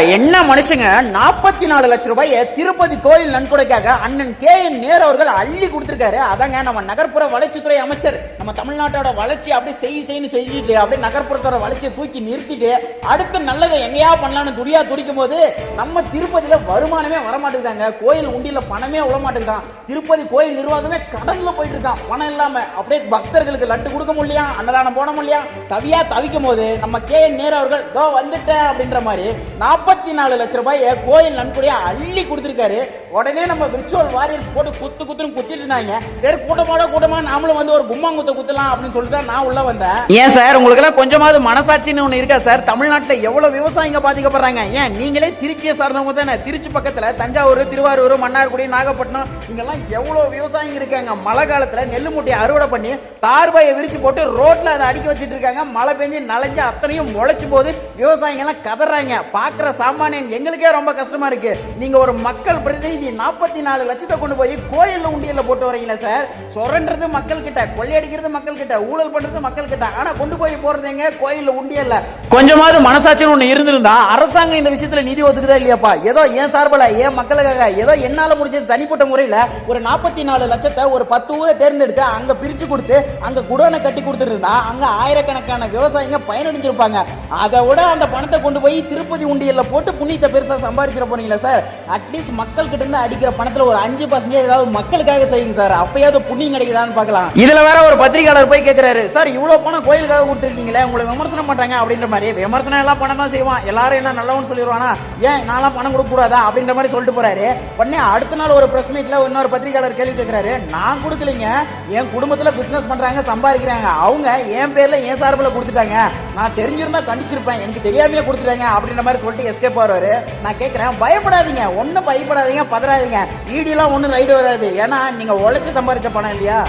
என்ன மனுஷங்க? நாற்பத்தி நாலு லட்சம் ரூபாய் திருப்பதி கோயில் நன்கொடைக்காக அண்ணன் கே என் நேரு அவர்கள் அள்ளி கொடுத்திருக்காரு. அதாங்க நம்ம நகர்ப்புற வளர்ச்சித்துறை அமைச்சர். நம்ம தமிழ்நாட்டோட வளர்ச்சி அப்படியே செய் செய்யு செஞ்சுட்டு அப்படியே நகர்ப்புறத்தோட வளர்ச்சியை தூக்கி நிறுத்திட்டு அடுத்து நல்லதை எங்கேயா பண்ணலாம்னு துடியா துடிக்கும் போது நம்ம திருப்பதியில வருமானமே வரமாட்டேங்குதாங்க. கோயில் உண்டியில பணமே விட மாட்டேங்குதான் திருப்பதி கோயில் நிர்வாகமே கடல்ல போயிட்டு இருக்கான் பணம் இல்லாம அப்படியே பக்தர்களுக்கு லட்டு கொடுக்க முடியலையா? அன்னதானம் போட முடியலையா? தவியா தவிக்கும் போது நம்ம கே என் நேரு அவர்கள் இதோ வந்துட்டேன் அப்படின்ற மாதிரி நாற்பத்தி நாலு லட்ச ரூபாயை கோயில் நன்கொடையா அள்ளி கொடுத்துருக்காரு. உடனே நம்ம விர்ச்சுவல் வாரியர்ஸ் போட்டு குத்து குத்துன்னு குத்திட்டு இருந்தாங்க. சரி கூட்டமாட கூட்டமா நாமளும் வந்து ஒரு கும்மாங்குத்த குத்தலாம் அப்படின்னு சொல்லிட்டு தான் நான் உள்ள வந்தேன். ஏன் சார் உங்களுக்கு எல்லாம் கொஞ்சமாவது மனசாட்சின்னு ஒன்று இருக்கா சார்? தமிழ்நாட்டில் எவ்வளவு விவசாயிங்க பாதிக்கப்படுறாங்க? ஏன் நீங்களே திருச்சியை சார்ந்தவங்க தானே? திருச்சி பக்கத்தில் தஞ்சாவூர் திருவாரூர் மன்னார்குடி நாகப்பட்டினம் இங்கெல்லாம் எவ்வளோ விவசாயிங்க இருக்காங்க? மழை காலத்தில் நெல் மூட்டையை அறுவடை பண்ணி தார்பாயை விரிச்சு போட்டு ரோட்டில் அதை அடிக்க வச்சுட்டு இருக்காங்க. மழை பெஞ்சு நனைஞ்சு அத்தனையும் முளைச்சு போது விவசாயிங்கெல்லாம் கதறாங்க. பார்க்குற சாமானியன் எங்களுக்கே ரொம்ப கஷ்டமா இருக்கு. நீங்க ஒரு மக்கள் பிரதிநிதி நாற்பத்தி நாலு லட்சத்தை கொண்டு போய் கோயில்ல உண்டியல்ல போட்டு வரீங்களா சார்? சொரன்றது மக்கள் கிட்ட கொள்ளையடிக்கிறது மக்கள் கிட்ட ஊழல் பண்றது மக்கள் கிட்ட ஆனா கொண்டு போய் போறது எங்க? கோயில்ல உண்டியல்ல. கொஞ்சமாவது மனசாட்சின்னு ஒண்ணு இருந்திருந்தா அரசாங்கம் இந்த விஷயத்துல நிதி ஒதுக்குதா இல்லையாப்பா? ஏதோ ஏன் சார்பில் ஏன் மக்களுக்காக ஏதோ என்னால முடிஞ்சது தனிப்பட்ட முறையில ஒரு நாற்பத்தி நாலு லட்சத்தை ஒரு பத்து ஊரை தேர்ந்தெடுத்து அங்க பிரிச்சு கொடுத்து அங்க குடோனை கட்டி கொடுத்துருந்தா அங்க ஆயிரக்கணக்கான விவசாயிங்க பயனடைஞ்சிருப்பாங்க. அதை விட அந்த பணத்தை கொண்டு போய் திருப்பதி உண்டியல்ல போட்டு புண்ணியத்தை பெருசா சம்பாதிச்சிட போறீங்களா சார் அட்லீஸ்ட் மக்கள் கிட்ட இருந்து அடிக்கிற பணத்துல ஒரு அஞ்சு பர்சன்டேஜ் ஏதாவது மக்களுக்காக செய்யுங்க சார் அப்பயாவது புண்ணியம் கிடைக்குதான்னு பார்க்கலாம். இதுல வேற ஒரு பத்திரிகையாளர் போய் கேட்கிறாரு சார் இவ்வளவு பணம் கோயிலுக்காக கொடுத்துருக்கீங்களே உங்களை விமர்சனம் பண்றாங்க அப்படின்ற மாதிரி. விமர்சனம் எல்லாம் பணம் தான் செய்வான். எல்லாரும் என்ன நல்லவன்னு சொல்லிடுவானா? ஏன் நான்லாம் பணம் கொடுக்க கூடாதா? அப்படின்ற மாதிரி சொல்லிட்டு போறாரு. உடனே அடுத்த நாள் ஒரு பிரஸ் மீட்ல இன்னொரு பத்திரிகையாளர் கேள்வி கேட்கிறாரு நான் கொடுக்கலைங்க. என் குடும்பத்துல பிசினஸ் பண்றாங்க சம்பாதிக்கிறாங்க. அவங்க என் பேர்ல என் சார்பில் கொடுத்துட்டாங்க. நான் தெரிஞ்சிருந்தா கண்டிச்சிருப்பேன். எனக்கு தெரியாமையே கொடுத்துட்டாங்க. அப்படின்ற மாதிரி சொல்லிட்டு எஸ்கேப் வருவாரு நான் கேட்குறேன் பயப்படாதீங்க. ஒன்றும் பயப்படாதீங்க பதறாதீங்க. ஈடிலாம் ஒன்றும் ரைடு வராது. ஏன்னா நீங்கள் உழைச்சி சம்பாதிச்ச பணம் இல்லையா?